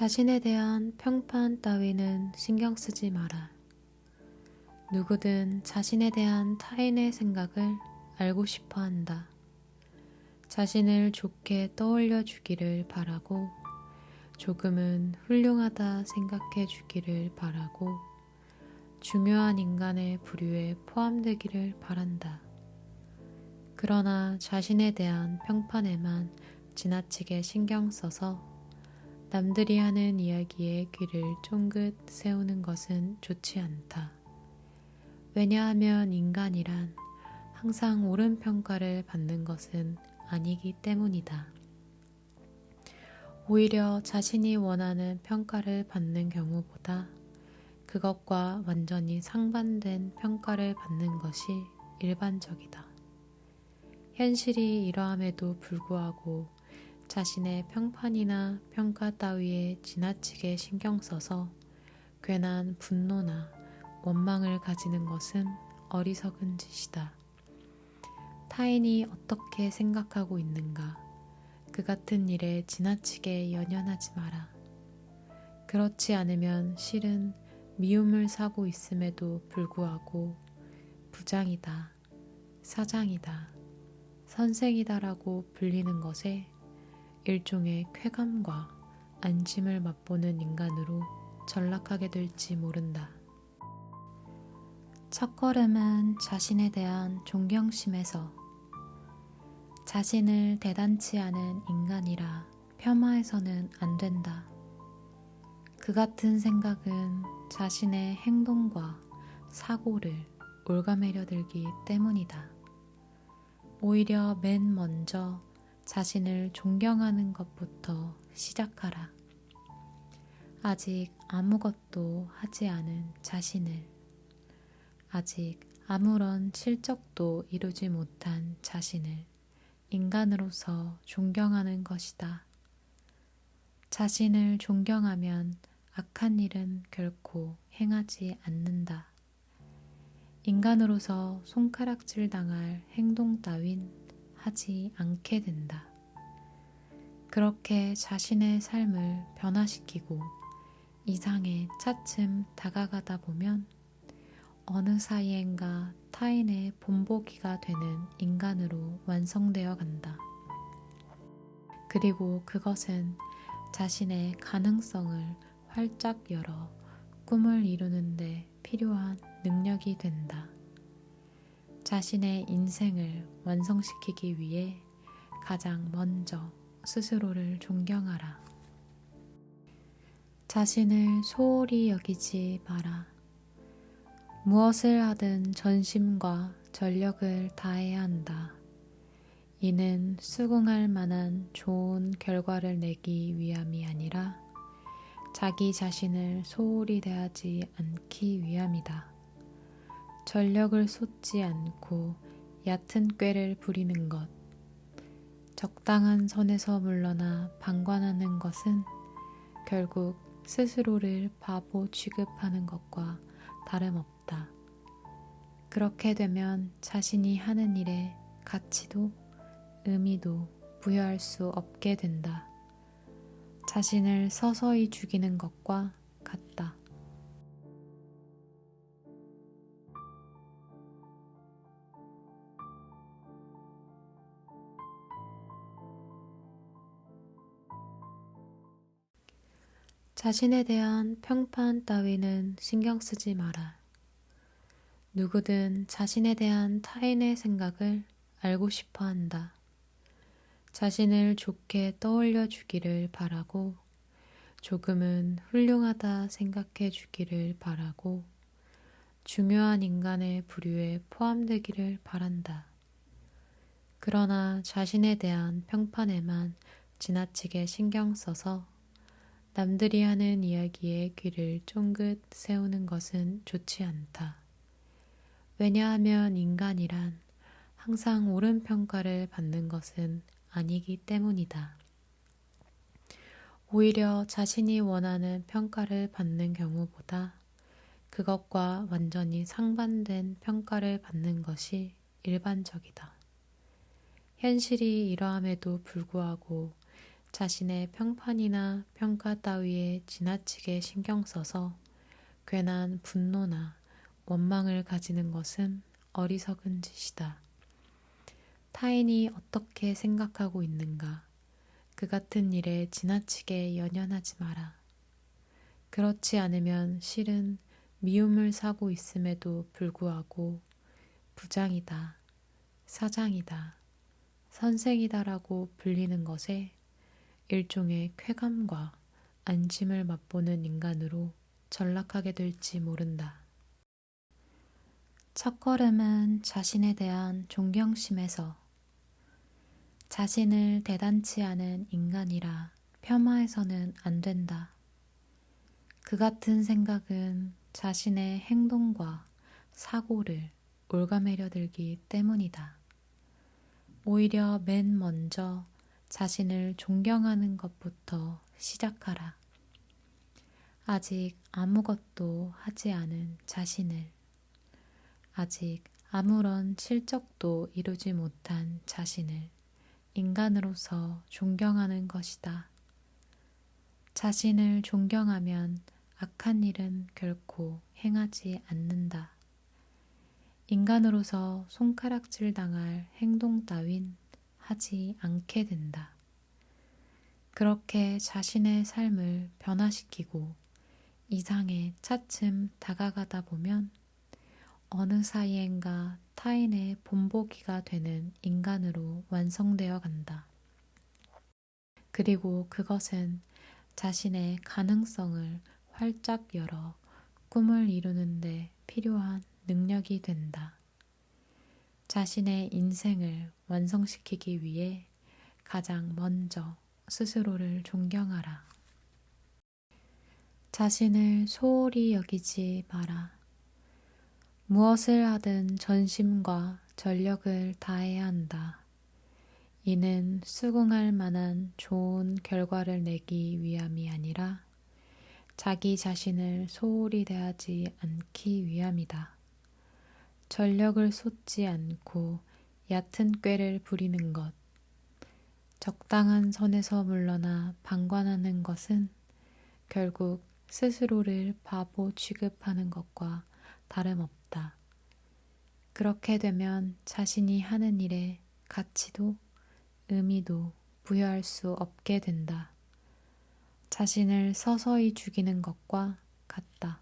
자신에 대한 평판 따위는 신경 쓰지 마라. 누구든 자신에 대한 타인의 생각을 알고 싶어 한다. 자신을 좋게 떠올려 주기를 바라고 조금은 훌륭하다 생각해 주기를 바라고 중요한 인간의 부류에 포함되기를 바란다. 그러나 자신에 대한 평판에만 지나치게 신경 써서 남들이 하는 이야기에 귀를 쫑긋 세우는 것은 좋지 않다. 왜냐하면 인간이란 항상 옳은 평가를 받는 것은 아니기 때문이다. 오히려 자신이 원하는 평가를 받는 경우보다 그것과 완전히 상반된 평가를 받는 것이 일반적이다. 현실이 이러함에도 불구하고 자신의 평판이나 평가 따위에 지나치게 신경 써서 괜한 분노나 원망을 가지는 것은 어리석은 짓이다. 타인이 어떻게 생각하고 있는가, 그 같은 일에 지나치게 연연하지 마라. 그렇지 않으면 실은 미움을 사고 있음에도 불구하고 부장이다, 사장이다, 선생이다라고 불리는 것에 일종의 쾌감과 안심을 맛보는 인간으로 전락하게 될지 모른다. 첫 걸음은 자신에 대한 존경심에서 자신을 대단치 않은 인간이라 폄하해서는 안 된다. 그 같은 생각은 자신의 행동과 사고를 올가매려 들기 때문이다. 오히려 맨 먼저 자신을 존경하는 것부터 시작하라. 아직 아무것도 하지 않은 자신을, 아직 아무런 실적도 이루지 못한 자신을 인간으로서 존경하는 것이다. 자신을 존경하면 악한 일은 결코 행하지 않는다. 인간으로서 손가락질 당할 행동 따윈 하지 않게 된다. 그렇게 자신의 삶을 변화시키고 이상에 차츰 다가가다 보면 어느 사이엔가 타인의 본보기가 되는 인간으로 완성되어 간다. 그리고 그것은 자신의 가능성을 활짝 열어 꿈을 이루는데 필요한 능력이 된다. 자신의 인생을 완성시키기 위해 가장 먼저 스스로를 존경하라. 자신을 소홀히 여기지 마라. 무엇을 하든 전심과 전력을 다해야 한다. 이는 수긍할 만한 좋은 결과를 내기 위함이 아니라 자기 자신을 소홀히 대하지 않기 위함이다. 전력을 쏟지 않고 얕은 꾀를 부리는 것, 적당한 선에서 물러나 방관하는 것은 결국 스스로를 바보 취급하는 것과 다름없다. 그렇게 되면 자신이 하는 일에 가치도 의미도 부여할 수 없게 된다. 자신을 서서히 죽이는 것과 같다. 자신에 대한 평판 따위는 신경 쓰지 마라. 누구든 자신에 대한 타인의 생각을 알고 싶어 한다. 자신을 좋게 떠올려 주기를 바라고 조금은 훌륭하다 생각해 주기를 바라고 중요한 인간의 부류에 포함되기를 바란다. 그러나 자신에 대한 평판에만 지나치게 신경 써서 남들이 하는 이야기에 귀를 쫑긋 세우는 것은 좋지 않다. 왜냐하면 인간이란 항상 옳은 평가를 받는 것은 아니기 때문이다. 오히려 자신이 원하는 평가를 받는 경우보다 그것과 완전히 상반된 평가를 받는 것이 일반적이다. 현실이 이러함에도 불구하고 자신의 평판이나 평가 따위에 지나치게 신경 써서 괜한 분노나 원망을 가지는 것은 어리석은 짓이다. 타인이 어떻게 생각하고 있는가, 그 같은 일에 지나치게 연연하지 마라. 그렇지 않으면 실은 미움을 사고 있음에도 불구하고 부장이다, 사장이다, 선생이다라고 불리는 것에 일종의 쾌감과 안심을 맛보는 인간으로 전락하게 될지 모른다. 첫 걸음은 자신에 대한 존경심에서 자신을 대단치 않은 인간이라 폄하해서는 안 된다. 그 같은 생각은 자신의 행동과 사고를 올가매려 들기 때문이다. 오히려 맨 먼저 자신을 존경하는 것부터 시작하라. 아직 아무것도 하지 않은 자신을, 아직 아무런 실적도 이루지 못한 자신을 인간으로서 존경하는 것이다. 자신을 존경하면 악한 일은 결코 행하지 않는다. 인간으로서 손가락질 당할 행동 따윈 하지 않게 된다. 그렇게 자신의 삶을 변화시키고 이상에 차츰 다가가다 보면 어느 사이엔가 타인의 본보기가 되는 인간으로 완성되어 간다. 그리고 그것은 자신의 가능성을 활짝 열어 꿈을 이루는데 필요한 능력이 된다. 자신의 인생을 완성시키기 위해 가장 먼저 스스로를 존경하라. 자신을 소홀히 여기지 마라. 무엇을 하든 전심과 전력을 다해야 한다. 이는 수긍할 만한 좋은 결과를 내기 위함이 아니라 자기 자신을 소홀히 대하지 않기 위함이다. 전력을 쏟지 않고 얕은 꾀를 부리는 것, 적당한 선에서 물러나 방관하는 것은 결국 스스로를 바보 취급하는 것과 다름없다. 그렇게 되면 자신이 하는 일에 가치도 의미도 부여할 수 없게 된다. 자신을 서서히 죽이는 것과 같다.